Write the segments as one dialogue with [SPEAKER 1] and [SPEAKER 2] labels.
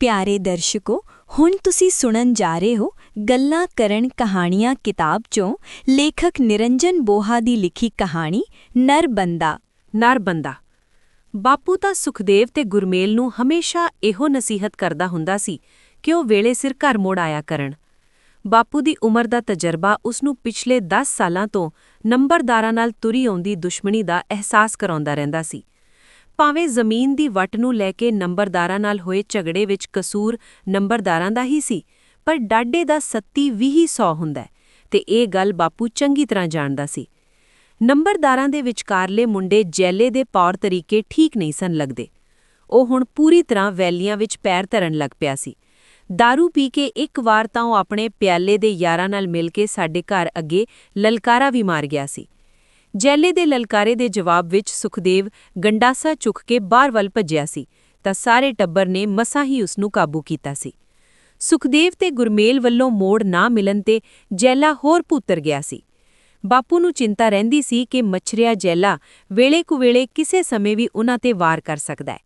[SPEAKER 1] ਪਿਆਰੇ ਦਰਸ਼ਕੋ, ਹੁਣ ਤੁਸੀਂ ਸੁਣਨ ਜਾ ਰਹੇ ਹੋ ਗੱਲਾਂ ਕਰਨ ਕਹਾਣੀਆਂ ਕਿਤਾਬ ਚੋਂ ਲੇਖਕ ਨਿਰੰਜਨ ਬੋਹਾ ਦੀ ਲਿਖੀ ਕਹਾਣੀ ਨਰਬੰਦਾ।
[SPEAKER 2] ਨਰਬੰਦਾ। ਬਾਪੂ ਤਾਂ ਸੁਖਦੇਵ ਤੇ ਗੁਰਮੇਲ ਨੂੰ ਹਮੇਸ਼ਾ ਇਹੋ ਨਸੀਹਤ ਕਰਦਾ ਹੁੰਦਾ ਸੀ ਕਿ ਉਹ ਵੇਲੇ ਸਿਰ ਘਰ ਮੋੜ ਆਇਆ ਕਰਨ। ਬਾਪੂ ਦੀ ਉਮਰ ਦਾ ਤਜਰਬਾ ਉਸ ਨੂੰ ਪਿਛਲੇ 10 ਸਾਲਾਂ ਤੋਂ ਨੰਬਰਦਾਰਾਂ ਨਾਲ ਤੁਰੀ ਆਉਂਦੀ ਦੁਸ਼ਮਣੀ ਦਾ ਅਹਿਸਾਸ ਕਰਾਉਂਦਾ ਰਹਿੰਦਾ ਸੀ। ਭਾਵੇਂ ਜ਼ਮੀਨ ਦੀ ਵਟ ਨੂੰ ਲੈ ਕੇ ਨੰਬਰਦਾਰਾਂ ਨਾਲ ਹੋਏ ਝਗੜੇ ਵਿੱਚ ਕਸੂਰ ਨੰਬਰਦਾਰਾਂ ਦਾ ਹੀ ਸੀ, ਪਰ ਡਾਡੇ ਦਾ ਸੱਤੀ ਵੀ ਸੌ ਹੁੰਦਾ ਹੈ ਤੇ ਇਹ ਗੱਲ ਬਾਪੂ ਚੰਗੀ ਤਰ੍ਹਾਂ ਜਾਣਦਾ ਸੀ। ਨੰਬਰਦਾਰਾਂ ਦੇ ਵਿਚਕਾਰਲੇ ਮੁੰਡੇ ਜੈਲੇ ਦੇ ਪੌਰ ਤਰੀਕੇ ਠੀਕ ਨਹੀਂ ਸਨ ਲੱਗਦੇ। ਉਹ ਹੁਣ ਪੂਰੀ ਤਰ੍ਹਾਂ ਵੈਲੀਆਂ ਵਿੱਚ ਪੈਰ ਧਰਨ ਲੱਗ ਪਿਆ ਸੀ। दारू ਪੀ ਕੇ ਇੱਕ ਵਾਰ ਤਾਂ ਉਹ ਆਪਣੇ ਪਿਆਲੇ ਦੇ ਯਾਰਾਂ ਨਾਲ ਮਿਲ ਕੇ ਸਾਡੇ ਘਰ ਅੱਗੇ ਲਲਕਾਰਾ ਵੀ ਮਾਰ ਗਿਆ ਸੀ। ਜੈਲੇ ਦੇ ਲਲਕਾਰੇ ਦੇ ਜਵਾਬ ਵਿੱਚ ਸੁਖਦੇਵ ਗੰਡਾਸਾ ਚੁੱਕ ਕੇ ਬਾਹਰ ਵੱਲ ਭੱਜਿਆ ਸੀ, ਤਾਂ ਸਾਰੇ ਟੱਬਰ ਨੇ ਮਸਾਂ ਹੀ ਉਸ ਨੂੰ ਕਾਬੂ ਕੀਤਾ ਸੀ। ਸੁਖਦੇਵ ਤੇ ਗੁਰਮੇਲ ਵੱਲੋਂ ਮੋੜ ਨਾ ਮਿਲਣ ਤੇ ਜੈਲਾ ਹੋਰ ਭੂਤਰ ਗਿਆ ਸੀ। ਬਾਪੂ ਨੂੰ ਚਿੰਤਾ ਰਹਿੰਦੀ ਸੀ ਕਿ ਮਛਰਿਆ ਜੈਲਾ ਵੇਲੇ ਕੁਵੇਲੇ ਕਿਸੇ ਸਮੇਂ ਵੀ ਉਹਨਾਂ ਤੇ ਵਾਰ ਕਰ ਸਕਦਾ ਹੈ।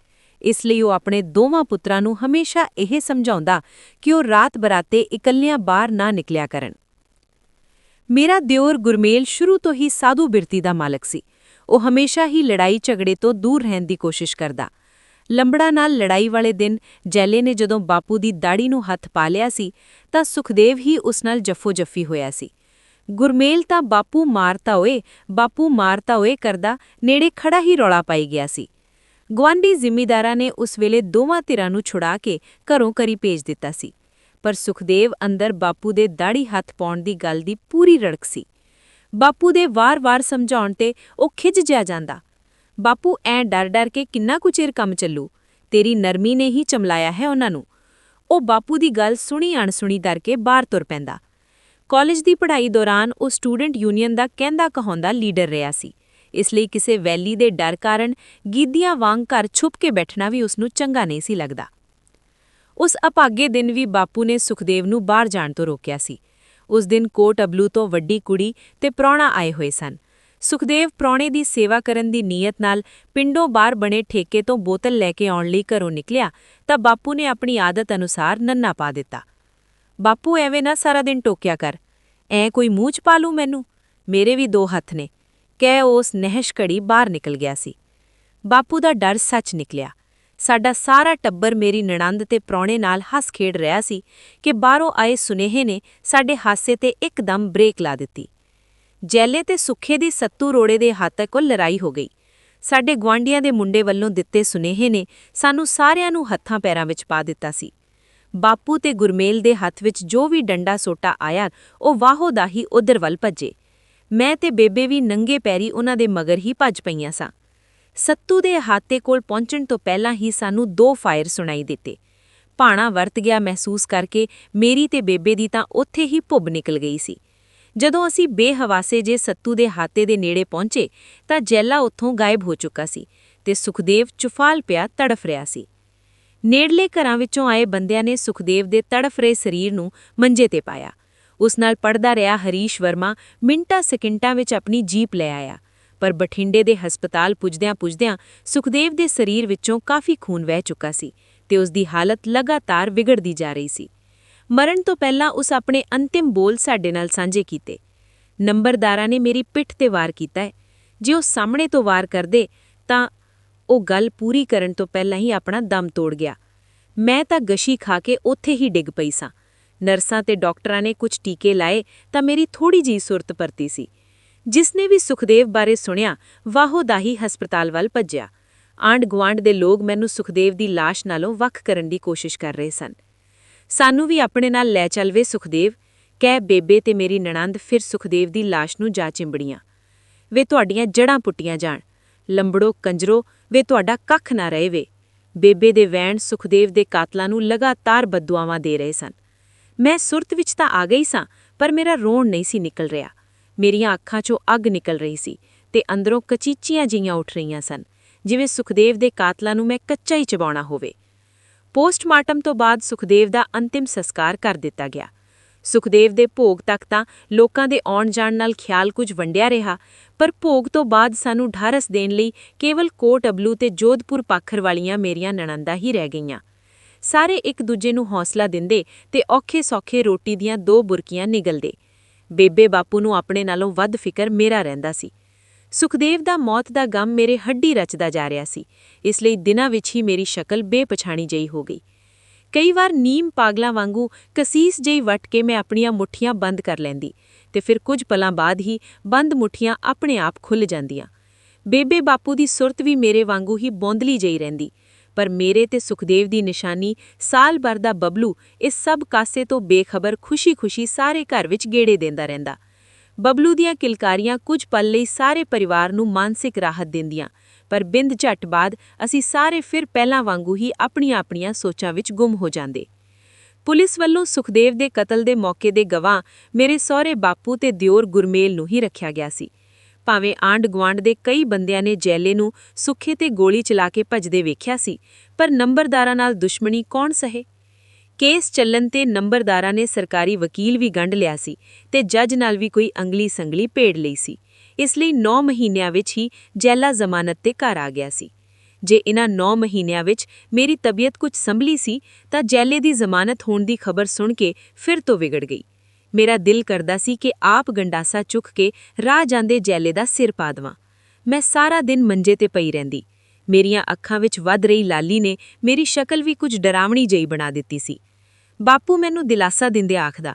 [SPEAKER 2] ਇਸ ਲਈ ਉਹ ਆਪਣੇ ਦੋਵਾਂ ਪੁੱਤਰਾਂ ਨੂੰ ਹਮੇਸ਼ਾ ਇਹ ਸਮਝਾਉਂਦਾ ਕਿ ਉਹ ਰਾਤ ਬਰਾਤੇ ਇਕੱਲਿਆਂ ਬਾਹਰ ਨਾ ਨਿਕਲਿਆ ਕਰਨ। ਮੇਰਾ ਦਿਓਰ ਗੁਰਮੇਲ ਸ਼ੁਰੂ ਤੋਂ ਹੀ ਸਾਧੂ ਬਿਰਤੀ ਦਾ ਮਾਲਕ ਸੀ। ਉਹ ਹਮੇਸ਼ਾ ਹੀ ਲੜਾਈ ਝਗੜੇ ਤੋਂ ਦੂਰ ਰਹਿਣ ਦੀ ਕੋਸ਼ਿਸ਼ ਕਰਦਾ। ਲੰਬੜਾ ਨਾਲ ਲੜਾਈ ਵਾਲੇ ਦਿਨ ਜੈਲੇ ਨੇ ਜਦੋਂ ਬਾਪੂ ਦੀ ਦਾੜੀ ਨੂੰ ਹੱਥ ਪਾ ਲਿਆ ਸੀ, ਤਾਂ ਸੁਖਦੇਵ ਹੀ ਉਸ ਨਾਲ ਜੱਫੋ ਜੱਫੀ ਹੋਇਆ ਸੀ। ਗੁਰਮੇਲ ਤਾਂ ਬਾਪੂ ਮਾਰਤਾ ਓਏ, ਬਾਪੂ ਮਾਰਤਾ ਓਏ ਕਰਦਾ, ਨੇੜੇ ਖੜਾ ਹੀ ਰੌਲਾ ਪਾਈ ਗਿਆ ਸੀ। ਗਵਾਂਢੀ ਜ਼ਿਮੀਦਾਰਾਂ ਨੇ ਉਸ ਵੇਲੇ ਦੋਵਾਂ ਧਿਰਾਂ ਨੂੰ ਛੁਡਾ ਕੇ ਘਰੋਂ ਕਰੀ ਭੇਜ ਦਿੱਤਾ ਸੀ। ਪਰ ਸੁਖਦੇਵ ਅੰਦਰ ਬਾਪੂ ਦੇ ਦਾੜੀ ਹੱਥ ਪਾਉਣ ਦੀ ਗੱਲ ਦੀ ਪੂਰੀ ਰੜਕ ਸੀ। ਬਾਪੂ ਦੇ ਵਾਰ-ਵਾਰ ਸਮਝਾਉਣ ਤੇ ਉਹ ਖਿੱਚ ਜਾ ਜਾਂਦਾ। ਬਾਪੂ ਐ ਡਰ-ਡਰ ਕੇ ਕਿੰਨਾ ਕੁ ਚਿਰ ਕੰਮ ਚੱਲੂ, ਤੇਰੀ ਨਰਮੀ ਨੇ ਹੀ ਚਮਲਾਇਆ ਹੈ ਉਹਨਾਂ ਨੂੰ। ਉਹ ਬਾਪੂ ਦੀ ਗੱਲ ਸੁਣੀ ਅਣਸੁਣੀ ਦਰ ਕੇ ਬਾਹਰ ਤੁਰ ਪੈਂਦਾ। ਕਾਲਜ ਦੀ ਪੜ੍ਹਾਈ ਦੌਰਾਨ ਉਹ ਸਟੂਡੈਂਟ ਯੂਨੀਅਨ ਦਾ ਕਹਿੰਦਾ ਕਹਾਉਂਦਾ ਲੀਡਰ ਰਿਹਾ ਸੀ। ਇਸ ਲਈ ਕਿਸੇ ਵੈਲੀ ਦੇ ਡਰ ਕਾਰਨ ਗੀਦੀਆਂ ਵਾਂਗ ਘਰ ਛੁਪ ਕੇ ਬੈਠਣਾ ਵੀ ਉਸ ਨੂੰ ਚੰਗਾ ਨਹੀਂ ਸੀ ਲੱਗਦਾ। ਉਸ ਅਭਾਗੇ ਦਿਨ ਵੀ ਬਾਪੂ ਨੇ ਸੁਖਦੇਵ ਨੂੰ ਬਾਹਰ ਜਾਣ ਤੋਂ ਰੋਕਿਆ ਸੀ। ਉਸ ਦਿਨ ਕੋਟ ਅਬਲੂ ਤੋਂ ਵੱਡੀ ਕੁੜੀ ਤੇ ਪ੍ਰਾਹੁਣਾ ਆਏ ਹੋਏ ਸਨ। ਸੁਖਦੇਵ ਪ੍ਰਾਹੁਣੇ ਦੀ ਸੇਵਾ ਕਰਨ ਦੀ ਨੀਅਤ ਨਾਲ ਪਿੰਡੋਂ ਬਾਹਰ ਬਣੇ ਠੇਕੇ ਤੋਂ ਬੋਤਲ ਲੈ ਕੇ ਆਉਣ ਲਈ ਘਰੋਂ ਨਿਕਲਿਆ ਤਾਂ ਬਾਪੂ ਨੇ ਆਪਣੀ ਆਦਤ ਅਨੁਸਾਰ ਨੰਨਾ ਪਾ ਦਿੱਤਾ। ਬਾਪੂ, ਐਵੇਂ ਨਾ ਸਾਰਾ ਦਿਨ ਟੋਕਿਆ ਕਰ। ਐ ਕੋਈ ਮੂੰਹ ਚ ਪਾ ਲੂ ਮੈਨੂੰ? ਮੇਰੇ ਵੀ ਦੋ ਹੱਥ ਨੇ। ਕਹਿ ਉਸ ਨਹਿਸ਼ ਘੜੀ ਬਾਹਰ ਨਿਕਲ ਗਿਆ ਸੀ। ਬਾਪੂ ਦਾ ਡਰ ਸੱਚ ਨਿਕਲਿਆ। ਸਾਡਾ ਸਾਰਾ ਟੱਬਰ ਮੇਰੀ ਨਣੰਦ ਤੇ ਪ੍ਰਾਹੁਣੇ ਨਾਲ ਹੱਸ ਖੇਡ ਰਿਹਾ ਸੀ ਕਿ ਬਾਹਰੋਂ ਆਏ ਸੁਨੇਹੇ ਨੇ ਸਾਡੇ ਹਾਸੇ ਤੇ ਇੱਕਦਮ ਬ੍ਰੇਕ ਲਾ ਦਿੱਤੀ। ਜੈਲੇ ਤੇ ਸੁੱਖੇ ਦੀ ਸੱਤੂ ਰੋੜੇ ਦੇ ਹੱਥ ਕੋਲ ਲੜਾਈ ਹੋ ਗਈ। ਸਾਡੇ ਗਵਾਂਡੀਆਂ ਦੇ ਮੁੰਡੇ ਵੱਲੋਂ ਦਿੱਤੇ ਸੁਨੇਹੇ ਨੇ ਸਾਨੂੰ ਸਾਰਿਆਂ ਨੂੰ ਹੱਥਾਂ ਪੈਰਾਂ ਵਿੱਚ ਪਾ ਦਿੱਤਾ ਸੀ। ਬਾਪੂ ਤੇ ਗੁਰਮੇਲ ਦੇ ਹੱਥ ਵਿੱਚ ਜੋ ਵੀ ਡੰਡਾ ਸੋਟਾ ਆਇਆ, ਉਹ ਵਾਹੋ ਦਾ ਹੀ ਉਧਰ ਵੱਲ ਭੱਜੇ। ਮੈਂ ਤੇ ਬੇਬੇ ਵੀ ਨੰਗੇ ਪੈਰੀ ਉਹਨਾਂ ਦੇ ਮਗਰ ਹੀ ਭੱਜ ਪਈਆਂ ਸਾਂ। ਸੱਤੂ ਦੇ ਹਾਤੇ ਕੋਲ ਪਹੁੰਚਣ ਤੋਂ ਪਹਿਲਾਂ ਹੀ ਸਾਨੂੰ ਦੋ ਫਾਇਰ ਸੁਣਾਈ ਦਿੱਤੇ। ਭਾਣਾ ਵਰਤ ਗਿਆ ਮਹਿਸੂਸ ਕਰਕੇ ਮੇਰੀ ਤੇ ਬੇਬੇ ਦੀ ਤਾਂ ਉੱਥੇ ਹੀ ਭੁੱਬ ਨਿਕਲ ਗਈ ਸੀ। ਜਦੋਂ ਅਸੀਂ ਬੇਹਵਾਸੇ ਜੇ ਸੱਤੂ ਦੇ ਹਾਤੇ ਦੇ ਨੇੜੇ ਪਹੁੰਚੇ ਤਾਂ ਜੈਲਾ ਉੱਥੋਂ ਗਾਇਬ ਹੋ ਚੁੱਕਾ ਸੀ ਤੇ ਸੁਖਦੇਵ ਚੁਫਾਲ ਪਿਆ ਤੜਫ ਰਿਹਾ ਸੀ। ਨੇੜਲੇ ਘਰਾਂ ਵਿੱਚੋਂ ਆਏ ਬੰਦਿਆਂ ਨੇ ਸੁਖਦੇਵ ਦੇ ਤੜਫ ਰਹੇ ਸਰੀਰ ਨੂੰ ਮੰਜੇ ਤੇ ਪਾਇਆ। ਉਸ ਨਾਲ ਪੜਦਾ ਰਿਹਾ ਹਰੀਸ਼ ਵਰਮਾ ਮਿੰਟਾਂ ਸਕਿੰਟਾਂ ਵਿੱਚ ਆਪਣੀ ਜੀਪ ਲੈ ਆਇਆ। ਪਰ ਬਠਿੰਡੇ ਦੇ ਹਸਪਤਾਲ ਪੁੱਜਦਿਆਂ-ਪੁੱਜਦਿਆਂ ਸੁਖਦੇਵ ਦੇ ਸਰੀਰ ਵਿੱਚੋਂ ਕਾਫੀ ਖੂਨ ਵਹਿ ਚੁੱਕਾ ਸੀ ਤੇ ਉਸ ਦੀ ਹਾਲਤ ਲਗਾਤਾਰ ਵਿਗੜਦੀ ਜਾ ਰਹੀ ਸੀ। ਮਰਨ ਤੋਂ ਪਹਿਲਾਂ ਉਸ ਆਪਣੇ ਅੰਤਿਮ ਬੋਲ ਸਾਡੇ ਨਾਲ ਸਾਂਝੇ ਕੀਤੇ। ਨੰਬਰਦਾਰਾਂ ਨੇ ਮੇਰੀ ਪਿੱਠ ਤੇ ਵਾਰ ਕੀਤਾ ਹੈ। ਜੇ ਉਹ ਸਾਹਮਣੇ ਤੋਂ ਵਾਰ ਕਰਦੇ ਤਾਂ ਉਹ ਗੱਲ ਪੂਰੀ ਕਰਨ ਤੋਂ ਪਹਿਲਾਂ ਹੀ ਆਪਣਾ ਦਮ ਤੋੜ ਗਿਆ। ਮੈਂ ਤਾਂ ਗਸ਼ੀ ਖਾ ਕੇ ਉੱਥੇ ਹੀ ਡਿੱਗ ਪਈ ਸਾਂ। ਨਰਸਾਂ ਤੇ ਡਾਕਟਰਾਂ ਨੇ ਕੁਝ ਟੀਕੇ ਲਾਏ ਤਾਂ ਮੇਰੀ ਥੋੜੀ ਜੀ ਸੁਰਤ ਪਰਤੀ ਸੀ। ਜਿਸਨੇ ਵੀ ਸੁਖਦੇਵ ਬਾਰੇ ਸੁਣਿਆ ਵਾਹੋ ਦਾਹੀ ਹਸਪਤਾਲ ਵੱਲ ਭੱਜਿਆ ਆਂਡ ਗਵਾਂਡ ਦੇ ਲੋਕ ਮੈਨੂੰ ਸੁਖਦੇਵ ਦੀ লাশ ਨਾਲੋਂ ਵੱਖ ਕਰਨ ਦੀ ਕੋਸ਼ਿਸ਼ ਕਰ ਰਹੇ ਸਨ ਸਾਨੂੰ ਵੀ ਆਪਣੇ ਨਾਲ ਲੈ ਚੱਲਵੇ ਸੁਖਦੇਵ ਕਹਿ ਬੇਬੇ ਤੇ ਮੇਰੀ ਨਣੰਦ ਫਿਰ ਸੁਖਦੇਵ ਦੀ লাশ ਨੂੰ ਜਾ ਚਿੰਬੜੀਆਂ ਵੇ ਤੁਹਾਡੀਆਂ ਜੜਾਂ ਪੁੱਟੀਆਂ ਜਾਣ ਲੰਬੜੋ ਕੰਜਰੋ ਵੇ ਤੁਹਾਡਾ ਕੱਖ ਨਾ ਰਹੇ ਵੇ ਬੇਬੇ ਦੇ ਵੈਣ ਸੁਖਦੇਵ ਦੇ ਕਾਤਲਾਂ ਨੂੰ ਲਗਾਤਾਰ ਬਦਦੁਆਵਾਂ ਦੇ ਰਹੇ ਸਨ ਮੈਂ ਸੁਰਤ ਵਿੱਚ ਤਾਂ ਆ ਗਈ ਸਾਂ ਪਰ ਮੇਰਾ ਰੋਣ ਨਹੀਂ ਸੀ ਨਿਕਲ ਰਿਹਾ ਮੇਰੀਆਂ ਅੱਖਾਂ 'ਚੋਂ ਅੱਗ ਨਿਕਲ ਰਹੀ ਸੀ ਤੇ ਅੰਦਰੋਂ ਕਚੀਚੀਆਂ ਜੀਆਂ ਉੱਠ ਰਹੀਆਂ ਸਨ, ਜਿਵੇਂ ਸੁਖਦੇਵ ਦੇ ਕਾਤਲਾਂ ਨੂੰ ਮੈਂ ਕੱਚਾ ਹੀ ਚਬਾਉਣਾ ਹੋਵੇ। ਪੋਸਟਮਾਰਟਮ ਤੋਂ ਬਾਅਦ ਸੁਖਦੇਵ ਦਾ ਅੰਤਿਮ ਸੰਸਕਾਰ ਕਰ ਦਿੱਤਾ ਗਿਆ। ਸੁਖਦੇਵ ਦੇ ਭੋਗ ਤੱਕ ਤਾਂ ਲੋਕਾਂ ਦੇ ਆਉਣ ਜਾਣ ਨਾਲ ਖਿਆਲ ਕੁਝ ਵੰਡਿਆ ਰਿਹਾ, ਪਰ ਭੋਗ ਤੋਂ ਬਾਅਦ ਸਾਨੂੰ ਢਾਰਸ ਦੇਣ ਲਈ ਕੇਵਲ ਕੋਟ ਅਬਲੂ ਤੇ ਜੋਧਪੁਰ ਪਾਖਰ ਵਾਲੀਆਂ ਮੇਰੀਆਂ ਨਣੰਦਾ ਹੀ ਰਹਿ ਗਈਆਂ। ਸਾਰੇ ਇੱਕ ਦੂਜੇ ਨੂੰ ਹੌਸਲਾ ਦਿੰਦੇ ਤੇ ਔਖੇ-ਸੌਖੇ ਰੋਟੀ ਦੀਆਂ ਦੋ ਬੁਰਕੀਆਂ ਨਿਗਲਦੇ ਬੇਬੇ ਬਾਪੂ ਨੂੰ ਆਪਣੇ ਨਾਲੋਂ ਵੱਧ ਫਿਕਰ ਮੇਰਾ ਰਹਿੰਦਾ ਸੀ। ਸੁਖਦੇਵ ਦਾ ਮੌਤ ਦਾ ਗਮ ਮੇਰੇ ਹੱਡੀ ਰਚਦਾ ਜਾ ਰਿਹਾ ਸੀ। ਇਸ ਲਈ ਦਿਨਾਂ ਵਿੱਚ ਹੀ ਮੇਰੀ ਸ਼ਕਲ ਬੇਪਛਾਣੀ ਜਿਹੀ ਹੋ ਗਈ। ਕਈ ਵਾਰ ਨੀਮ ਪਾਗਲਾਂ ਵਾਂਗੂ ਕਸੀਸ ਜਿਹੀ ਵਟ ਕੇ ਮੈਂ ਆਪਣੀਆਂ ਮੁੱਠੀਆਂ ਬੰਦ ਕਰ ਲੈਂਦੀ ਤੇ ਫਿਰ ਕੁਝ ਪਲਾਂ ਬਾਅਦ ਹੀ ਬੰਦ ਮੁੱਠੀਆਂ ਆਪਣੇ ਆਪ ਖੁੱਲ ਜਾਂਦੀਆਂ। ਬੇਬੇ ਬਾਪੂ ਦੀ ਸੁਰਤ ਵੀ ਮੇਰੇ ਵਾਂਗੂ ਹੀ ਬੋਂਦਲੀ ਜਿਹੀ ਰਹਿੰਦੀ। ਪਰ ਮੇਰੇ ਤੇ ਸੁਖਦੇਵ ਦੀ ਨਿਸ਼ਾਨੀ ਸਾਲ ਭਰ ਦਾ ਬਬਲੂ ਇਸ ਸਭ ਕਾਸੇ ਤੋਂ ਬੇਖਬਰ ਖੁਸ਼ੀ-ਖੁਸ਼ੀ ਸਾਰੇ ਘਰ ਵਿੱਚ ਗੇੜੇ ਦਿੰਦਾ ਰਹਿੰਦਾ। ਬਬਲੂ ਦੀਆਂ ਕਿਲਕਾਰੀਆਂ ਕੁਝ ਪਲ ਲਈ ਸਾਰੇ ਪਰਿਵਾਰ ਨੂੰ ਮਾਨਸਿਕ ਰਾਹਤ ਦਿੰਦੀਆਂ, ਪਰ ਬਿੰਦ ਝੱਟ ਬਾਅਦ ਅਸੀਂ ਸਾਰੇ ਫਿਰ ਪਹਿਲਾਂ ਵਾਂਗੂ ਹੀ ਆਪਣੀਆਂ-ਆਪਣੀਆਂ ਸੋਚਾਂ ਵਿੱਚ ਗੁੰਮ ਹੋ ਜਾਂਦੇ। ਪੁਲਿਸ ਵੱਲੋਂ ਸੁਖਦੇਵ ਦੇ ਕਤਲ ਦੇ ਮੌਕੇ ਦੇ ਗਵਾਹ ਮੇਰੇ ਸਹੁਰੇ ਬਾਪੂ ਤੇ ਦਿਓਰ ਗੁਰਮੇਲ ਨੂੰ ਹੀ ਰੱਖਿਆ ਗਿਆ ਸੀ। ਭਾਵੇਂ ਆਂਡ ਗੁਆਂਢ ਦੇ ਕਈ ਬੰਦਿਆਂ ਨੇ ਜੈਲੇ ਨੂੰ ਸੁੱਖੇ ਤੇ ਗੋਲੀ ਚਲਾ ਕੇ ਭੱਜਦੇ ਵੇਖਿਆ ਸੀ, ਪਰ ਨੰਬਰਦਾਰਾਂ ਨਾਲ ਦੁਸ਼ਮਣੀ ਕੌਣ ਸਹੇ? ਕੇਸ ਚੱਲਣ ਤੇ ਨੰਬਰਦਾਰਾਂ ਨੇ ਸਰਕਾਰੀ ਵਕੀਲ ਵੀ ਗੰਢ ਲਿਆ ਸੀ ਤੇ ਜੱਜ ਨਾਲ ਵੀ ਕੋਈ ਅੰਗਲੀ ਸੰਗਲੀ ਭੇੜ ਲਈ ਸੀ। ਇਸ ਲਈ 9 ਮਹੀਨਿਆਂ ਵਿੱਚ ਹੀ ਜੈਲਾ ਜ਼ਮਾਨਤ ਤੇ ਘਰ ਆ ਗਿਆ ਸੀ। ਜੇ ਇਹਨਾਂ 9 ਮਹੀਨਿਆਂ ਵਿੱਚ ਮੇਰੀ ਤਬੀਅਤ ਕੁਝ ਸੰਭਲੀ ਸੀ ਤਾਂ ਜੈਲੇ ਦੀ ਜ਼ਮਾਨਤ ਹੋਣ ਦੀ ਖਬਰ ਸੁਣ ਕੇ ਫਿਰ ਤੋਂ ਵਿਗੜ ਗਈ। ਮੇਰਾ ਦਿਲ ਕਰਦਾ ਸੀ ਕਿ ਆਪ ਗੰਡਾਸਾ ਚੁੱਕ ਕੇ ਰਾਹ ਜਾਂਦੇ ਜੈਲੇ ਦਾ ਸਿਰ ਪਾ ਦੇਵਾਂ। ਮੈਂ ਸਾਰਾ ਦਿਨ ਮੰਜੇ ਤੇ ਪਈ ਰਹਿੰਦੀ। ਮੇਰੀਆਂ ਅੱਖਾਂ ਵਿੱਚ ਵੱਧ ਰਹੀ ਲਾਲੀ ਨੇ ਮੇਰੀ ਸ਼ਕਲ ਵੀ ਕੁਝ ਡਰਾਵਣੀ ਜਿਹੀ ਬਣਾ ਦਿੱਤੀ ਸੀ। ਬਾਪੂ ਮੈਨੂੰ ਦਿਲਾਸਾ ਦਿੰਦੇ ਆਖਦਾ,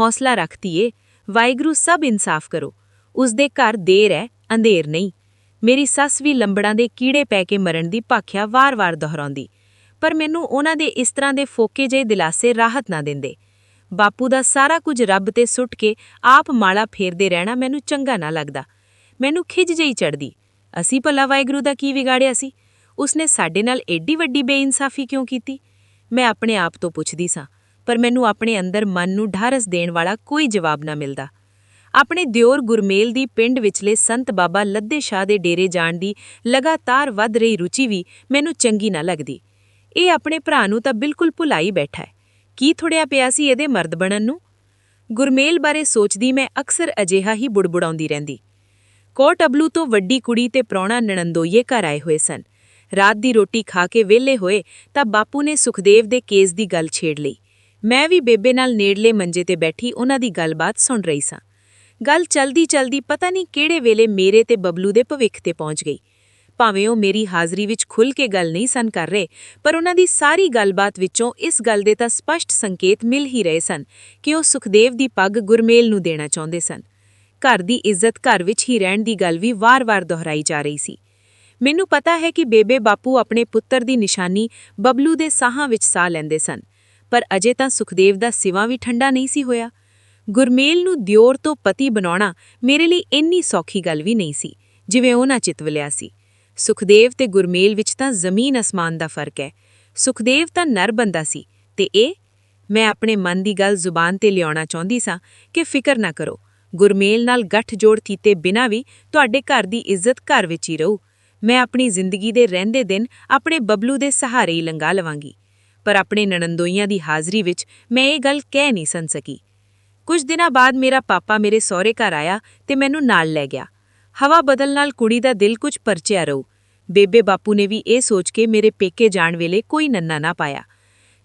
[SPEAKER 2] ਹੌਸਲਾ ਰੱਖਤੀਏ ਵਾਹਿਗੁਰੂ ਸਭ ਇਨਸਾਫ ਕਰੋ। ਉਸ ਦੇ ਘਰ ਦੇਰ ਹੈ ਅੰਧੇਰ ਨਹੀਂ। ਮੇਰੀ ਸੱਸ ਵੀ ਲੰਬੜਾਂ ਦੇ ਕੀੜੇ ਪੈ ਕੇ ਮਰਨ ਦੀ ਭਾਖਿਆ ਵਾਰ-ਵਾਰ ਦੁਹਰਾਉਂਦੀ। ਪਰ ਮੈਨੂੰ ਉਹਨਾਂ ਦੇ ਇਸ ਤਰ੍ਹਾਂ ਦੇ ਫੋਕੇ ਜਿਹੇ ਦਿਲਾਸੇ ਰਾਹਤ ਨਾ ਦਿੰਦੇ। ਬਾਪੂ ਦਾ ਸਾਰਾ ਕੁਝ ਰੱਬ ਤੇ ਸੁੱਟ ਕੇ ਆਪ ਮਾਲਾ ਫੇਰਦੇ ਰਹਿਣਾ ਮੈਨੂੰ ਚੰਗਾ ਨਾ ਲੱਗਦਾ। ਮੈਨੂੰ ਖਿਜ ਜਿਹੀ ਚੜਦੀ ਅਸੀਂ ਭਲਾ ਵਾਹਿਗੁਰੂ ਦਾ ਕੀ ਵਿਗਾੜਿਆ ਸੀ? ਉਸਨੇ ਸਾਡੇ ਨਾਲ ਏਡੀ ਵੱਡੀ ਬੇਇਨਸਾਫੀ ਕਿਉਂ ਕੀਤੀ? ਮੈਂ ਆਪਣੇ ਆਪ ਤੋਂ ਪੁੱਛਦੀ ਸਾਂ, ਪਰ ਮੈਨੂੰ ਆਪਣੇ ਅੰਦਰ ਮਨ ਨੂੰ ਢਾਰਸ ਦੇਣ ਵਾਲਾ ਕੋਈ ਜਵਾਬ ਨਾ ਮਿਲਦਾ। ਆਪਣੇ ਦਿਓਰ ਗੁਰਮੇਲ ਦੀ ਪਿੰਡ ਵਿਚਲੇ ਸੰਤ ਬਾਬਾ ਲੱਦੇ ਸ਼ਾਹ ਦੇ ਡੇਰੇ ਜਾਣ ਦੀ ਲਗਾਤਾਰ ਵੱਧ ਰਹੀ ਰੁਚੀ ਵੀ ਮੈਨੂੰ ਚੰਗੀ ਨਾ ਲੱਗਦੀ। ਇਹ ਆਪਣੇ ਭਰਾ ਨੂੰ ਤਾਂ ਬਿਲਕੁਲ ਭੁਲਾਈ ਬੈਠਾ ਹੈ। ਕੀ ਥੁੜਿਆ ਪਿਆ ਸੀ ਇਹਦੇ ਮਰਦ ਬਣਨ ਨੂੰ? ਗੁਰਮੇਲ ਬਾਰੇ ਸੋਚਦੀ ਮੈਂ ਅਕਸਰ ਅਜਿਹਾ ਹੀ ਬੁੜਬੁੜਾਉਂਦੀ ਰਹਿੰਦੀ। ਕੋਟ ਅਬਲੂ ਤੋਂ ਵੱਡੀ ਕੁੜੀ ਤੇ ਪ੍ਰਾਹੁਣਾ ਨਣੰਦੋਈਏ ਘਰ ਆਏ ਹੋਏ ਸਨ। ਰਾਤ ਦੀ ਰੋਟੀ ਖਾ ਕੇ ਵਿਹਲੇ ਹੋਏ ਤਾਂ ਬਾਪੂ ਨੇ ਸੁਖਦੇਵ ਦੇ ਕੇਸ ਦੀ ਗੱਲ ਛੇੜ ਲਈ। ਮੈਂ ਵੀ ਬੇਬੇ ਨਾਲ ਨੇੜਲੇ ਮੰਜੇ ਤੇ ਬੈਠੀ ਉਹਨਾਂ ਦੀ ਗੱਲਬਾਤ ਸੁਣ ਰਹੀ ਸਾਂ। ਗੱਲ ਚਲਦੀ ਚਲਦੀ ਪਤਾ ਨਹੀਂ ਕਿਹੜੇ ਵੇਲੇ ਮੇਰੇ ਤੇ ਬਬਲੂ ਦੇ ਭਵਿੱਖ ਤੇ ਪਹੁੰਚ ਗਈ। ਭਾਵੇਂ ਉਹ ਮੇਰੀ ਹਾਜ਼ਰੀ ਵਿੱਚ ਖੁੱਲ ਕੇ ਗੱਲ ਨਹੀਂ ਸਨ ਕਰ ਰਹੇ, ਪਰ ਉਹਨਾਂ ਦੀ ਸਾਰੀ ਗੱਲਬਾਤ ਵਿੱਚੋਂ ਇਸ ਗੱਲ ਦੇ ਤਾਂ ਸਪਸ਼ਟ ਸੰਕੇਤ ਮਿਲ ਹੀ ਰਹੇ ਸਨ ਕਿ ਉਹ ਸੁਖਦੇਵ ਦੀ ਪੱਗ ਗੁਰਮੇਲ ਨੂੰ ਦੇਣਾ ਚਾਹੁੰਦੇ ਸਨ। ਘਰ ਦੀ ਇੱਜ਼ਤ ਘਰ ਵਿੱਚ ਹੀ ਰਹਿਣ ਦੀ ਗੱਲ ਵੀ ਵਾਰ-ਵਾਰ ਦੁਹਰਾਈ ਜਾ ਰਹੀ ਸੀ। ਮੈਨੂੰ ਪਤਾ ਹੈ ਕਿ ਬੇਬੇ ਬਾਪੂ ਆਪਣੇ ਪੁੱਤਰ ਦੀ ਨਿਸ਼ਾਨੀ ਬਬਲੂ ਦੇ ਸਾਹਾਂ ਵਿੱਚ ਸਾਹ ਲੈਂਦੇ ਸਨ, ਪਰ ਅਜੇ ਤਾਂ ਸੁਖਦੇਵ ਦਾ ਸਿਵਾ ਵੀ ਠੰਡਾ ਨਹੀਂ ਸੀ ਹੋਇਆ। ਗੁਰਮੇਲ ਨੂੰ ਦਿਓਰ ਤੋਂ ਪਤੀ ਬਣਾਉਣਾ ਮੇਰੇ ਲਈ ਇੰਨੀ ਸੌਖੀ ਗੱਲ ਵੀ ਨਹੀਂ ਸੀ, ਜਿਵੇਂ ਉਹਨਾਂ ਚਿਤਵਲਿਆ ਸੀ। ਸੁਖਦੇਵ ਤੇ ਗੁਰਮੇਲ ਵਿੱਚ ਤਾਂ ਜ਼ਮੀਨ ਅਸਮਾਨ ਦਾ ਫ਼ਰਕ ਹੈ। ਸੁਖਦੇਵ ਤਾਂ ਨਰ ਬੰਦਾ ਸੀ ਤੇ ਇਹ, ਮੈਂ ਆਪਣੇ ਮਨ ਦੀ ਗੱਲ ਜ਼ੁਬਾਨ ਤੇ ਲਿਆਉਣਾ ਚਾਹੁੰਦੀ ਸਾਂ ਕਿ ਫਿਕਰ ਨਾ ਕਰੋ। ਗੁਰਮੇਲ ਨਾਲ ਗੱਠ ਜੋੜ ਕੀਤੇ ਬਿਨਾਂ ਵੀ ਤੁਹਾਡੇ ਘਰ ਦੀ ਇੱਜ਼ਤ ਘਰ ਵਿੱਚ ਹੀ ਰਹੂ। ਮੈਂ ਆਪਣੀ ਜ਼ਿੰਦਗੀ ਦੇ ਰਹਿੰਦੇ ਦਿਨ ਆਪਣੇ ਬਬਲੂ ਦੇ ਸਹਾਰੇ ਹੀ ਲੰਗਾ ਲਵਾਂਗੀ। ਪਰ ਆਪਣੇ ਨਣੰਦੋਈਆਂ ਦੀ ਹਾਜ਼ਰੀ ਵਿੱਚ ਮੈਂ ਇਹ ਗੱਲ ਕਹਿ ਨਹੀਂ ਸਨ ਸਕੀ। ਕੁਝ ਦਿਨਾਂ ਬਾਅਦ ਮੇਰਾ ਪਾਪਾ ਮੇਰੇ ਸਹੁਰੇ ਘਰ ਆਇਆ ਤੇ ਮੈਨੂੰ ਨਾਲ ਲੈ ਗਿਆ। ਹਵਾ ਬਦਲ ਨਾਲ ਕੁੜੀ ਦਾ ਦਿਲ ਕੁਝ ਪਰਚਿਆ ਰਹੂ। ਬੇਬੇ ਬਾਪੂ ਨੇ ਵੀ ਇਹ ਸੋਚ ਕੇ ਮੇਰੇ ਪੇਕੇ ਜਾਣ ਵੇਲੇ ਕੋਈ ਨੰਨਾ ਨਾ ਪਾਇਆ।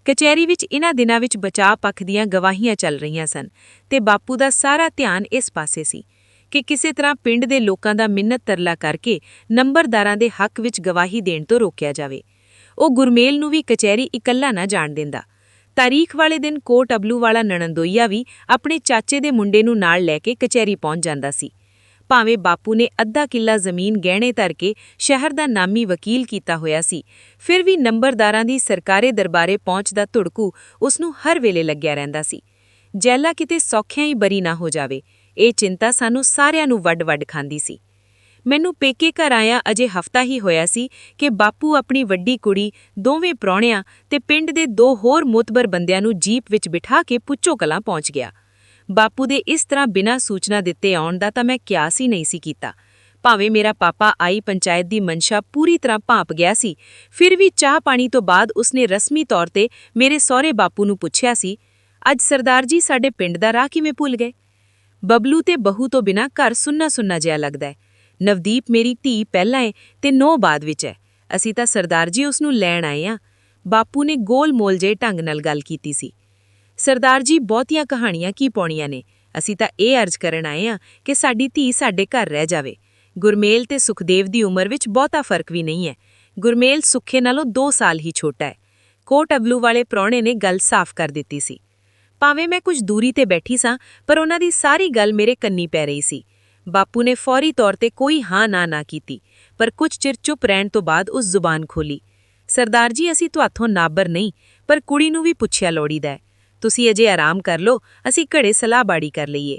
[SPEAKER 2] ਕਚਹਿਰੀ ਵਿੱਚ ਇਹਨਾਂ ਦਿਨਾਂ ਵਿੱਚ ਬਚਾਅ ਪੱਖ ਦੀਆਂ ਗਵਾਹੀਆਂ ਚੱਲ ਰਹੀਆਂ ਸਨ ਤੇ ਬਾਪੂ ਦਾ ਸਾਰਾ ਧਿਆਨ ਇਸ ਪਾਸੇ ਸੀ ਕਿ ਕਿਸੇ ਤਰ੍ਹਾਂ ਪਿੰਡ ਦੇ ਲੋਕਾਂ ਦਾ ਮਿੰਨਤ ਤਰਲਾ ਕਰਕੇ ਨੰਬਰਦਾਰਾਂ ਦੇ ਹੱਕ ਵਿੱਚ ਗਵਾਹੀ ਦੇਣ ਤੋਂ ਰੋਕਿਆ ਜਾਵੇ। ਉਹ ਗੁਰਮੇਲ ਨੂੰ ਵੀ ਕਚਹਿਰੀ ਇਕੱਲਾ ਨਾ ਜਾਣ ਦਿੰਦਾ। ਤਾਰੀਖ ਵਾਲੇ ਦਿਨ ਕੋਟ ਅਬਲੂ ਵਾਲਾ ਨਣੰਦੋਈਆ ਵੀ ਆਪਣੇ ਚਾਚੇ ਦੇ ਮੁੰਡੇ ਨੂੰ ਨਾਲ ਲੈ ਕੇ ਕਚਹਿਰੀ ਪਹੁੰਚ ਜਾਂਦਾ ਸੀ। ਭਾਵੇਂ ਬਾਪੂ ਨੇ ਅੱਧਾ ਕਿੱਲਾ ਜ਼ਮੀਨ ਗਹਿਣੇ ਧਰ ਕੇ ਸ਼ਹਿਰ ਦਾ ਨਾਮੀ ਵਕੀਲ ਕੀਤਾ ਹੋਇਆ ਸੀ, ਫਿਰ ਵੀ ਨੰਬਰਦਾਰਾਂ ਦੀ ਸਰਕਾਰੇ ਦਰਬਾਰੇ ਪਹੁੰਚ ਦਾ ਧੁੜਕੂ ਉਸ ਨੂੰ ਹਰ ਵੇਲੇ ਲੱਗਿਆ ਰਹਿੰਦਾ ਸੀ। ਜੈਲਾ ਕਿਤੇ ਸੌਖਿਆਂ ਹੀ ਬਰੀ ਨਾ ਹੋ ਜਾਵੇ, ਇਹ ਚਿੰਤਾ ਸਾਨੂੰ ਸਾਰਿਆਂ ਨੂੰ ਵੱਡ-ਵੱਡ ਖਾਂਦੀ ਸੀ। ਮੈਨੂੰ ਪੇਕੇ ਘਰ ਆਇਆ ਅਜੇ ਹਫਤਾ ਹੀ ਹੋਇਆ ਸੀ ਕਿ ਬਾਪੂ ਆਪਣੀ ਵੱਡੀ ਕੁੜੀ, ਦੋਵੇਂ ਪ੍ਰਾਹੁਣਿਆਂ ਤੇ ਪਿੰਡ ਦੇ ਦੋ ਹੋਰ ਮੁਤਬਰ ਬੰਦਿਆਂ ਨੂੰ ਜੀਪ ਵਿੱਚ ਬਿਠਾ ਕੇ ਪੁੱਚੋ ਕਲਾਂ ਪਹੁੰਚ ਗਿਆ। ਬਾਪੂ ਦੇ ਇਸ ਤਰ੍ਹਾਂ ਬਿਨਾਂ ਸੂਚਨਾ ਦਿੱਤੇ ਆਉਣ ਦਾ ਤਾਂ ਮੈਂ ਕਿਆਸ ਹੀ ਨਹੀਂ ਸੀ ਕੀਤਾ। ਭਾਵੇਂ ਮੇਰਾ ਪਾਪਾ ਆਈ ਪੰਚਾਇਤ ਦੀ ਮਨਸ਼ਾ ਪੂਰੀ ਤਰ੍ਹਾਂ ਭਾਂਪ ਗਿਆ ਸੀ, ਫਿਰ ਵੀ ਚਾਹ ਪਾਣੀ ਤੋਂ ਬਾਅਦ ਉਸਨੇ ਰਸਮੀ ਤੌਰ ਤੇ ਮੇਰੇ ਸਹੁਰੇ ਬਾਪੂ ਨੂੰ ਪੁੱਛਿਆ ਸੀ, ਅੱਜ ਸਰਦਾਰ ਜੀ ਸਾਡੇ ਪਿੰਡ ਦਾ ਰਾਹ ਕਿਵੇਂ ਭੁੱਲ ਗਏ? ਬਬਲੂ ਤੇ ਬਹੂ ਤੋਂ ਬਿਨਾ ਘਰ ਸੁੰਨਾ ਸੁੰਨਾ ਜਿਹਾ ਲੱਗਦਾ ਹੈ। ਨਵਦੀਪ ਮੇਰੀ ਧੀ ਪਹਿਲਾਂ ਹੈ ਤੇ ਨੋ ਬਾਅਦ ਵਿੱਚ ਹੈ। ਅਸੀਂ ਤਾਂ ਸਰਦਾਰ ਜੀ ਉਸ ਨੂੰ ਲੈਣ ਆਏ ਆ।
[SPEAKER 3] ਬਾਪੂ ਨੇ ਗੋਲ-ਮੋਲ ਜੇ ਢੰਗ ਨਾਲ ਗੱਲ ਕੀਤੀ ਸੀ। ਸਰਦਾਰ ਜੀ, ਬਹੁਤੀਆਂ ਕਹਾਣੀਆਂ ਕੀ ਪਾਉਣੀਆਂ ਨੇ? ਅਸੀਂ ਤਾਂ ਇਹ ਅਰਜ਼ ਕਰਨ ਆਏ ਆ ਕਿ ਸਾਡੀ ਧੀ ਸਾਡੇ ਘਰ ਰਹਿ ਜਾਵੇ। ਗੁਰਮੇਲ ਤੇ ਸੁਖਦੇਵ ਦੀ ਉਮਰ ਵਿੱਚ ਬਹੁਤਾ ਫ਼ਰਕ ਵੀ ਨਹੀਂ ਹੈ। ਗੁਰਮੇਲ ਸੁੱਖੇ ਨਾਲੋਂ 2 ਸਾਲ ਹੀ ਛੋਟਾ ਹੈ। ਕੋਟ ਅਬਲੂ ਵਾਲੇ ਪ੍ਰਾਹੁਣੇ ਨੇ ਗੱਲ ਸਾਫ਼ ਕਰ ਦਿੱਤੀ ਸੀ। ਭਾਵੇਂ ਮੈਂ ਕੁਝ ਦੂਰੀ ਤੇ ਬੈਠੀ ਸਾਂ, ਪਰ ਉਹਨਾਂ ਦੀ ਸਾਰੀ ਗੱਲ ਮੇਰੇ ਕੰਨੀ ਪੈ ਰਹੀ ਸੀ। ਬਾਪੂ ਨੇ ਫੌਰੀ ਤੌਰ ਤੇ ਕੋਈ ਹਾਂ ਨਾ ਨਾ ਕੀਤੀ, ਪਰ ਕੁਝ ਚਿਰ ਚੁੱਪ ਰਹਿਣ ਤੋਂ ਬਾਅਦ ਉਸ ਜ਼ੁਬਾਨ ਖੋਲੀ ਸਰਦਾਰ ਜੀ, ਅਸੀਂ ਤੁਹਾਥੋਂ ਨਾਬਰ ਨਹੀਂ, ਪਰ ਕੁੜੀ ਨੂੰ ਵੀ ਪੁੱਛਿਆ ਲੋੜੀਦਾ ਹੈ। ਤੁਸੀਂ ਅਜੇ ਆਰਾਮ ਕਰ ਲਓ, ਅਸੀਂ ਘੜੇ ਸਲਾਹ ਬਾੜੀ ਕਰ ਲਈਏ।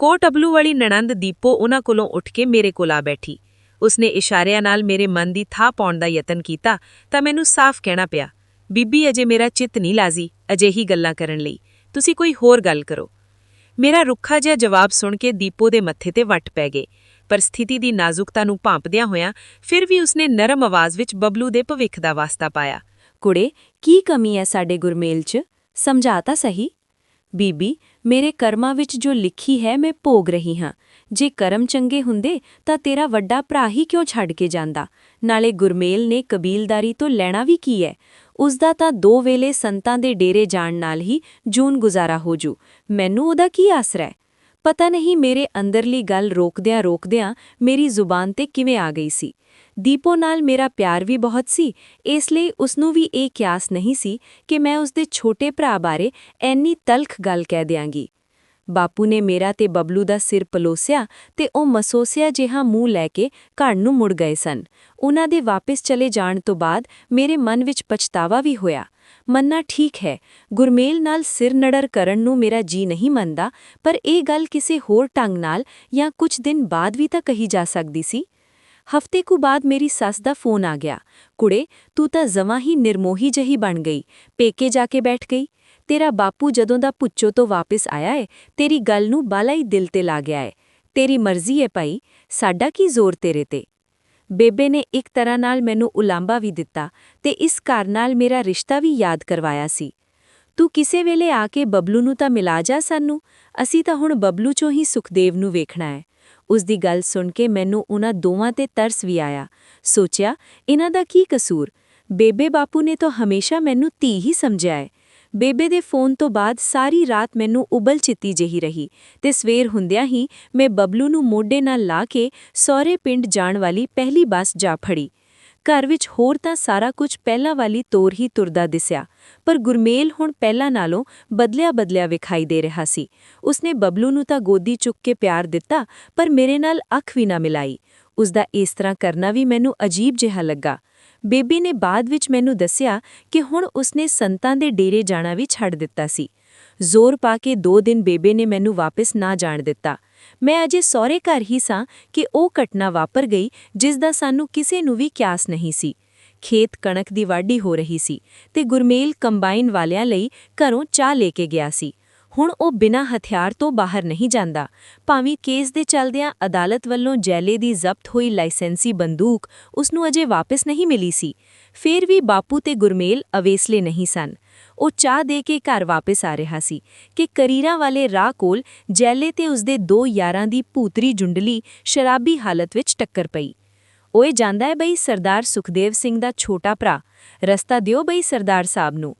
[SPEAKER 3] ਕੋਟ ਅਬਲੂ ਵਾਲੀ ਨਣੰਦ ਦੀਪੋ ਉਹਨਾਂ ਕੋਲੋਂ ਉੱਠ ਕੇ ਮੇਰੇ ਕੋਲ ਆ ਬੈਠੀ। ਉਸਨੇ ਇਸ਼ਾਰਿਆਂ ਨਾਲ ਮੇਰੇ ਮਨ ਦੀ ਥਾਂ ਪਾਉਣ ਦਾ ਯਤਨ ਕੀਤਾ ਤਾਂ ਮੈਨੂੰ ਸਾਫ਼ ਕਹਿਣਾ ਪਿਆ, ਬੀਬੀ ਅਜੇ ਮੇਰਾ ਚਿੱਤ ਨਹੀਂ ਲਾਜ਼ੀ ਅਜਿਹੀ ਗੱਲਾਂ ਕਰਨ ਲਈ, ਤੁਸੀਂ ਕੋਈ ਹੋਰ ਗੱਲ ਕਰੋ। ਮੇਰਾ ਰੁੱਖਾ ਜਿਹਾ ਜਵਾਬ ਸੁਣ ਕੇ ਦੀਪੋ ਦੇ ਮੱਥੇ ਤੇ ਵੱਟ ਪੈ ਗਏ, ਪਰ ਸਥਿਤੀ ਦੀ ਨਾਜ਼ੁਕਤਾ ਨੂੰ ਭਾਂਪਦਿਆਂ ਹੋਇਆਂ ਫਿਰ ਵੀ ਉਸਨੇ ਨਰਮ ਆਵਾਜ਼ ਵਿੱਚ ਬਬਲੂ ਦੇ ਭਵਿੱਖ ਦਾ ਵਾਸਤਾ ਪਾਇਆ।
[SPEAKER 2] ਕੁੜੇ, ਕੀ ਕਮੀ ਹੈ ਸਾਡੇ ਗੁਰਮੇਲ 'ਚ? ਸਮਝਾ ਤਾਂ ਸਹੀ। ਬੀਬੀ, ਮੇਰੇ ਕਰਮਾਂ ਵਿੱਚ ਜੋ ਲਿਖੀ ਹੈ ਮੈਂ ਭੋਗ ਰਹੀ ਹਾਂ। ਜੇ ਕਰਮ ਚੰਗੇ ਹੁੰਦੇ ਤਾਂ ਤੇਰਾ ਵੱਡਾ ਭਰਾ ਹੀ ਕਿਉਂ ਛੱਡ ਕੇ ਜਾਂਦਾ? ਨਾਲੇ ਗੁਰਮੇਲ ਨੇ ਕਬੀਲਦਾਰੀ ਤੋਂ ਲੈਣਾ ਵੀ ਕੀ ਹੈ? ਉਸ ਦਾ ਤਾਂ ਦੋ ਵੇਲੇ ਸੰਤਾਂ ਦੇ ਡੇਰੇ ਜਾਣ ਨਾਲ ਹੀ ਜੂਨ ਗੁਜ਼ਾਰਾ ਹੋ ਜੂ। ਮੈਨੂੰ ਉਹਦਾ ਕੀ ਆਸਰਾ ਹੈ? ਪਤਾ ਨਹੀਂ ਮੇਰੇ ਅੰਦਰਲੀ ਗੱਲ ਰੋਕਦਿਆਂ ਰੋਕਦਿਆਂ ਮੇਰੀ ਜ਼ੁਬਾਨ ਤੇ ਕਿਵੇਂ ਆ ਗਈ ਸੀ। ਦੀਪੋ ਨਾਲ ਮੇਰਾ ਪਿਆਰ ਵੀ ਬਹੁਤ ਸੀ, ਇਸ ਲਈ ਉਸ ਨੂੰ ਵੀ ਇਹ ਕਿਆਸ ਨਹੀਂ ਸੀ ਕਿ ਮੈਂ ਉਸ ਦੇ ਛੋਟੇ ਭਰਾ ਬਾਰੇ ਐਨੀ ਤਲਖ ਗੱਲ ਕਹਿ ਦਿਆਂਗੀ। ਬਾਪੂ ਨੇ ਮੇਰਾ ਤੇ ਬਬਲੂ ਦਾ ਸਿਰ ਪਲੋਸਿਆ ਤੇ ਉਹ ਮਸੋਸਿਆ ਜਿਹਾ ਮੂੰਹ ਲੈ ਕੇ ਘਰ ਨੂੰ ਮੁੜ ਗਏ ਸਨ। ਉਹਨਾਂ ਦੇ ਵਾਪਸ ਚਲੇ ਜਾਣ ਤੋਂ ਬਾਅਦ ਮੇਰੇ ਮਨ ਵਿੱਚ ਪਛਤਾਵਾ ਵੀ ਹੋਇਆ। ਮੰਨਣਾ ਠੀਕ ਹੈ, ਗੁਰਮੇਲ ਨਾਲ ਸਿਰ ਨੜਰ ਕਰਨ ਨੂੰ ਮੇਰਾ ਜੀ ਨਹੀਂ ਮੰਨਦਾ, ਪਰ ਇਹ ਗੱਲ ਕਿਸੇ ਹੋਰ ਢੰਗ ਨਾਲ ਜਾਂ ਕੁਝ ਦਿਨ ਬਾਅਦ ਵੀ ਤਾਂ ਕਹੀ ਜਾ ਸਕਦੀ ਸੀ। ਹਫ਼ਤੇ ਕੁ ਬਾਅਦ ਮੇਰੀ ਸੱਸ ਦਾ ਫੋਨ ਆ ਗਿਆ। ਕੁੜੇ, ਤੂੰ ਤਾਂ ਜਵਾਂ ਹੀ ਨਿਰਮੋਹੀ ਜਹੀ ਬਣ ਗਈ। ਪੇਕੇ ਜਾ ਕੇ ਬੈਠ ਗਈ। ਤੇਰਾ ਬਾਪੂ ਜਦੋਂ ਦਾ ਪੁੱਛੋ ਤੋਂ ਵਾਪਸ ਆਇਆ ਏ, ਤੇਰੀ ਗੱਲ ਨੂੰ ਬਾਲਾ ਹੀ ਦਿਲ ਤੇ ਲਾ ਗਿਆ ਏ। ਤੇਰੀ ਮਰਜ਼ੀ ਏ ਭਾਈ, ਸਾਡਾ ਕੀ ਜ਼ੋਰ ਤੇਰੇ ਤੇ? ਬੇਬੇ ਨੇ ਇੱਕ ਤਰ੍ਹਾਂ ਨਾਲ ਮੈਨੂੰ ਉਲਾਂਭਾ ਵੀ ਦਿੱਤਾ ਤੇ ਇਸ ਘਰ ਨਾਲ ਮੇਰਾ ਰਿਸ਼ਤਾ ਵੀ ਯਾਦ ਕਰਵਾਇਆ ਸੀ। ਤੂੰ ਕਿਸੇ ਵੇਲੇ ਆ ਕੇ ਬਬਲੂ ਨੂੰ ਤਾਂ ਮਿਲਾ ਜਾ ਸਾਨੂੰ। ਅਸੀਂ ਤਾਂ ਹੁਣ ਬਬਲੂ ਚੋਂ ਹੀ ਸੁਖਦੇਵ ਨੂੰ ਵੇਖਣਾ ਹੈ ਉਸ ਦੀ ਗੱਲ ਸੁਣ ਕੇ ਮੈਨੂੰ ਉਹਨਾਂ ਦੋਵਾਂ ਤੇ ਤਰਸ ਵੀ ਆਇਆ। ਸੋਚਿਆ, ਇਹਨਾਂ ਦਾ ਕੀ ਕਸੂਰ? ਬੇਬੇ ਬਾਪੂ ਨੇ ਤਾਂ ਹਮੇਸ਼ਾ ਮੈਨੂੰ ਧੀ ਹੀ ਸਮਝਿਆ ਹੈ। ਬੇਬੇ ਦੇ ਫੋਨ ਤੋਂ ਬਾਅਦ ਸਾਰੀ ਰਾਤ ਮੈਨੂੰ ਉਬਲ ਚਿੱਤੀ ਜਿਹੀ ਰਹੀ ਤੇ ਸਵੇਰ ਹੁੰਦਿਆਂ ਹੀ ਮੈਂ ਬਬਲੂ ਨੂੰ ਮੋਢੇ ਨਾਲ ਲਾ ਕੇ ਸਹੁਰੇ ਪਿੰਡ ਜਾਣ ਵਾਲੀ ਪਹਿਲੀ ਬੱਸ ਜਾ ਫੜੀ। ਘਰ ਵਿੱਚ ਹੋਰ ਤਾਂ ਸਾਰਾ ਕੁਝ ਪਹਿਲਾਂ ਵਾਲੀ ਤੋਰ ਹੀ ਤੁਰਦਾ ਦਿਸਿਆ, ਪਰ ਗੁਰਮੇਲ ਹੁਣ ਪਹਿਲਾਂ ਨਾਲੋਂ ਬਦਲਿਆ ਬਦਲਿਆ ਵਿਖਾਈ ਦੇ ਰਿਹਾ ਸੀ। ਉਸਨੇ ਬਬਲੂ ਨੂੰ ਤਾਂ ਗੋਦੀ ਚੁੱਕ ਕੇ ਪਿਆਰ ਦਿੱਤਾ, ਪਰ ਮੇਰੇ ਨਾਲ ਅੱਖ ਵੀ ਨਾ ਮਿਲਾਈ। ਉਸਦਾ ਇਸ ਤਰ੍ਹਾਂ ਕਰਨਾ ਵੀ ਮੈਨੂੰ ਅਜੀਬ ਜਿਹਾ ਲੱਗਾ। ਬੇਬੀ ਨੇ ਬਾਅਦ ਵਿੱਚ ਮੈਨੂੰ ਦੱਸਿਆ ਕਿ ਹੁਣ ਉਸਨੇ ਸੰਤਾਂ ਦੇ ਡੇਰੇ ਜਾਣਾ ਵੀ ਛੱਡ ਦਿੱਤਾ ਸੀ। ਜ਼ੋਰ ਪਾ ਕੇ ਦੋ ਦਿਨ ਬੇਬੇ ਨੇ ਮੈਨੂੰ ਵਾਪਸ ਨਾ ਜਾਣ ਦਿੱਤਾ। ਮੈਂ ਅਜੇ ਸਹੁਰੇ ਘਰ ਹੀ ਸਾਂ ਕਿ ਉਹ ਘਟਨਾ ਵਾਪਰ ਗਈ, ਜਿਸ ਦਾ ਸਾਨੂੰ ਕਿਸੇ ਨੂੰ ਵੀ ਕਿਆਸ ਨਹੀਂ ਸੀ। ਖੇਤ ਕਣਕ ਦੀ ਵਾਢੀ ਹੋ ਰਹੀ ਸੀ ਤੇ ਗੁਰਮੇਲ ਕੰਬਾਈਨ ਵਾਲਿਆਂ ਲਈ ਘਰੋਂ ਚਾਹ ਲੈ ਕੇ ਗਿਆ ਸੀ। ਹੁਣ ਉਹ ਬਿਨਾਂ ਹਥਿਆਰ ਤੋਂ ਬਾਹਰ ਨਹੀਂ ਜਾਂਦਾ। ਭਾਵੇਂ ਕੇਸ ਦੇ ਚੱਲਦਿਆਂ ਅਦਾਲਤ ਵੱਲੋਂ ਜੈਲੇ ਦੀ ਜ਼ਬਤ ਹੋਈ ਲਾਇਸੈਂਸੀ ਬੰਦੂਕ ਉਸ ਨੂੰ ਅਜੇ ਵਾਪਸ ਨਹੀਂ ਮਿਲੀ ਸੀ। ਫੇਰ ਵੀ ਬਾਪੂ ਤੇ ਗੁਰਮੇਲ ਅਵੇਸਲੇ ਨਹੀਂ ਸਨ। ਉਹ ਚਾਹ ਦੇ ਕੇ ਘਰ ਵਾਪਸ ਆ ਰਿਹਾ ਸੀ ਕਿ ਕਰੀਰਾਂ ਵਾਲੇ ਰਾਹ ਕੋਲ ਜੈਲੇ ਤੇ ਉਸਦੇ ਦੋ ਯਾਰਾਂ ਦੀ ਭੂਤਰੀ ਜੁੰਡਲੀ ਸ਼ਰਾਬੀ ਹਾਲਤ ਵਿੱਚ ਟੱਕਰ ਪਈ। ਓਏ ਜਾਂਦਾ ਹੈ ਬਈ ਸਰਦਾਰ ਸੁਖਦੇਵ ਸਿੰਘ ਦਾ ਛੋਟਾ ਭਰਾ, ਰਸਤਾ ਦਿਓ ਬਈ ਸਰਦਾਰ ਸਾਹਿਬ ਨੂੰ।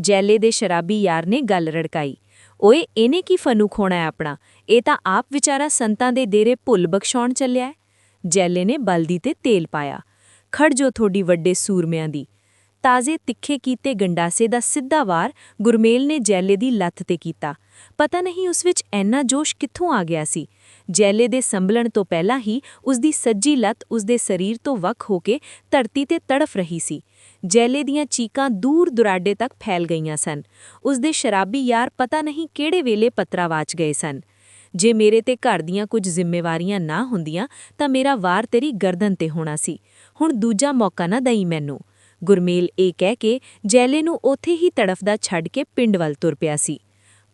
[SPEAKER 2] ਜੈਲੇ ਦੇ ਸ਼ਰਾਬੀ ਯਾਰ ਨੇ ਗੱਲ ਰੜਕਾਈ। ਓਏ, ਇਹਨੇ ਕੀ ਫਨੂ ਖੋਣਾ ਹੈ ਆਪਣਾ? ਇਹ ਤਾਂ ਆਪ ਵਿਚਾਰਾ ਸੰਤਾਂ ਦੇ ਦੇਰੇ ਭੁੱਲ ਬਖਸ਼ਾਉਣ ਚੱਲਿਆ ਜੈਲੇ ਨੇ ਬਲਦੀ ਤੇ ਤੇਲ ਪਾਇਆ। ਖੜ ਜੋ ਥੋੜੀ ਵੱਡੇ ਸੂਰਮਿਆਂ ਦੀ। ਤਾਜ਼ੇ ਤਿੱਖੇ ਕੀਤੇ ਗੰਡਾਸੇ ਦਾ ਸਿੱਧਾ ਵਾਰ ਗੁਰਮੇਲ ਨੇ ਜੈਲੇ ਦੀ ਲੱਤ ਤੇ ਕੀਤਾ। ਪਤਾ ਨਹੀਂ ਉਸ ਵਿੱਚ ਐਨਾ ਜੋਸ਼ ਕਿੱਥੋਂ ਆ ਗਿਆ ਸੀ। ਜੈਲੇ ਦੇ ਸੰਭਲਣ ਤੋਂ ਪਹਿਲਾਂ ਹੀ ਉਸ ਦੀ ਸੱਜੀ ਲੱਤ ਉਸ ਦੇ ਸਰੀਰ ਤੋਂ ਵੱਖ ਹੋ ਕੇ ਧਰਤੀ ਤੇ ਤੜਫ ਰਹੀ ਸੀ। ਜੈਲੇ ਦੀਆਂ ਚੀਕਾਂ ਦੂਰ ਦੁਰਾਡੇ ਤੱਕ ਫੈਲ ਗਈਆਂ ਸਨ। ਉਸ ਦੇ ਸ਼ਰਾਬੀ ਯਾਰ ਪਤਾ ਨਹੀਂ ਕਿਹੜੇ ਵੇਲੇ ਪਤਰਾਵਾਚ ਗਏ ਸਨ। ਜੇ ਮੇਰੇ ਤੇ ਘਰ ਦੀਆਂ ਕੁਝ ਜ਼ਿੰਮੇਵਾਰੀਆਂ ਨਾ ਹੁੰਦੀਆਂ ਤਾਂ ਮੇਰਾ ਵਾਰ ਤੇਰੀ ਗਰਦਨ ਤੇ ਹੋਣਾ ਸੀ। ਹੁਣ ਦੂਜਾ ਮੌਕਾ ਨਾ ਦਈ ਮੈਨੂੰ। ਗੁਰਮੇਲ ਇਹ ਕਹਿ ਕੇ ਜੈਲੇ ਨੂੰ ਉੱਥੇ ਹੀ ਤੜਫਦਾ ਛੱਡ ਕੇ ਪਿੰਡ ਵੱਲ ਤੁਰ ਪਿਆ ਸੀ।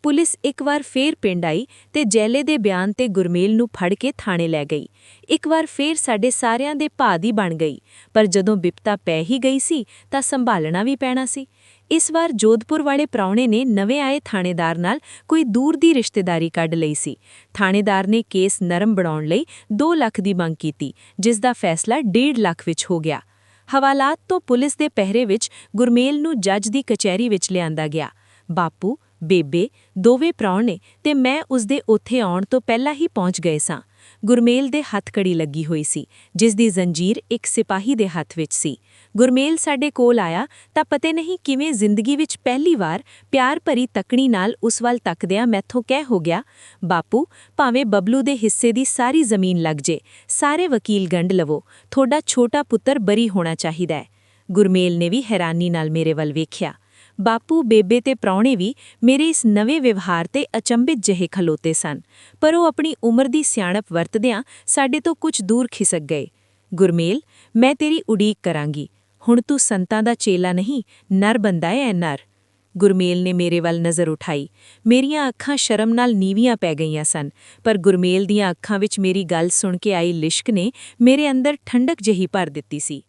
[SPEAKER 2] ਪੁਲਿਸ ਇੱਕ ਵਾਰ ਫੇਰ ਪਿੰਡ ਆਈ ਤੇ ਜੈਲੇ ਦੇ ਬਿਆਨ ਤੇ ਗੁਰਮੇਲ ਨੂੰ ਫੜ ਕੇ ਥਾਣੇ ਲੈ ਗਈ। ਇੱਕ ਵਾਰ ਫੇਰ ਸਾਡੇ ਸਾਰਿਆਂ ਦੇ ਭਾਦੀ ਬਣ ਗਈ, ਪਰ ਜਦੋਂ ਬਿਪਤਾ ਪੈ ਹੀ ਗਈ ਸੀ ਤਾਂ ਸੰਭਾਲਣਾ ਵੀ ਪੈਣਾ ਸੀ। ਇਸ ਵਾਰ ਜੋਧਪੁਰ ਵਾਲੇ ਪ੍ਰਾਹੁਣੇ ਨੇ ਨਵੇਂ ਆਏ ਥਾਣੇਦਾਰ ਨਾਲ ਕੋਈ ਦੂਰ ਦੀ ਰਿਸ਼ਤੇਦਾਰੀ ਕੱਢ ਲਈ ਸੀ। ਥਾਣੇਦਾਰ ਨੇ ਕੇਸ ਨਰਮ ਬਣਾਉਣ ਲਈ 2 ਲੱਖ ਦੀ ਮੰਗ ਕੀਤੀ, ਜਿਸ ਦਾ ਫੈਸਲਾ 1.5 ਲੱਖ ਵਿੱਚ ਹੋ ਗਿਆ। ਹਵਾਲਾਤ ਤੋਂ ਪੁਲਿਸ ਦੇ ਪਹਿਰੇ ਵਿੱਚ ਗੁਰਮੇਲ ਨੂੰ ਜੱਜ ਦੀ ਕਚਹਿਰੀ ਵਿੱਚ ਲਿਆਂਦਾ ਗਿਆ। ਬਾਪੂ ਬੇਬੇ, ਦੋਵੇਂ ਪ੍ਰਾਹੁਣੇ ਤੇ ਮੈਂ ਉਸਦੇ ਉੱਥੇ ਆਉਣ ਤੋਂ ਪਹਿਲਾਂ ਹੀ ਪਹੁੰਚ ਗਏ ਸਾਂ। ਗੁਰਮੇਲ ਦੇ ਹੱਥ ਕੜੀ ਲੱਗੀ ਹੋਈ ਸੀ, ਜਿਸ ਦੀ ਜ਼ੰਜੀਰ ਇੱਕ ਸਿਪਾਹੀ ਦੇ ਹੱਥ ਵਿੱਚ ਸੀ। ਗੁਰਮੇਲ ਸਾਡੇ ਕੋਲ ਆਇਆ ਤਾਂ ਪਤੇ ਨਹੀਂ ਕਿਵੇਂ ਜ਼ਿੰਦਗੀ ਵਿੱਚ ਪਹਿਲੀ ਵਾਰ ਪਿਆਰ ਭਰੀ ਤੱਕਣੀ ਨਾਲ ਉਸ ਵੱਲ ਤੱਕਦਿਆਂ ਮੈਥੋਂ ਕਹਿ ਹੋ ਗਿਆ, ਬਾਪੂ, ਭਾਵੇਂ ਬਬਲੂ ਦੇ ਹਿੱਸੇ ਦੀ ਸਾਰੀ ਜ਼ਮੀਨ ਲੱਗ ਜੇ, ਸਾਰੇ ਵਕੀਲ ਗੰਢ ਲਵੋ, ਤੁਹਾਡਾ ਛੋਟਾ ਪੁੱਤਰ ਬਰੀ ਹੋਣਾ ਚਾਹੀਦਾ ਹੈ। ਗੁਰਮੇਲ ਨੇ ਵੀ ਹੈਰਾਨੀ ਨਾਲ ਮੇਰੇ ਵੱਲ ਵੇਖਿਆ। ਬਾਪੂ ਬੇਬੇ ਤੇ ਪ੍ਰਾਹੁਣੇ ਵੀ ਮੇਰੇ ਇਸ ਨਵੇਂ ਵਿਵਹਾਰ ਤੇ ਅਚੰਭਿਤ ਜਿਹੇ ਖਲੋਤੇ ਸਨ, ਪਰ ਉਹ ਆਪਣੀ ਉਮਰ ਦੀ ਸਿਆਣਪ ਵਰਤਦਿਆਂ ਸਾਡੇ ਤੋਂ ਕੁਝ ਦੂਰ ਖਿਸਕ ਗਏ। ਗੁਰਮੇਲ, ਮੈਂ ਤੇਰੀ ਉਡੀਕ ਕਰਾਂਗੀ। ਹੁਣ ਤੂੰ ਸੰਤਾਂ ਦਾ ਚੇਲਾ ਨਹੀਂ, ਨਰ ਬੰਦਾ ਏ ਨਰ। ਗੁਰਮੇਲ ਨੇ ਮੇਰੇ ਵੱਲ ਨਜ਼ਰ ਉਠਾਈ। ਮੇਰੀਆਂ ਅੱਖਾਂ ਸ਼ਰਮ ਨਾਲ ਨੀਵੀਆਂ ਪੈ ਗਈਆਂ ਸਨ, ਪਰ ਗੁਰਮੇਲ ਦੀਆਂ ਅੱਖਾਂ ਵਿੱਚ ਮੇਰੀ ਗੱਲ ਸੁਣ ਕੇ ਆਈ ਲਿਸ਼ਕ ਨੇ ਮੇਰੇ ਅੰਦਰ ਠੰਡਕ ਜਿਹੀ ਭਰ ਦਿੱਤੀ ਸੀ।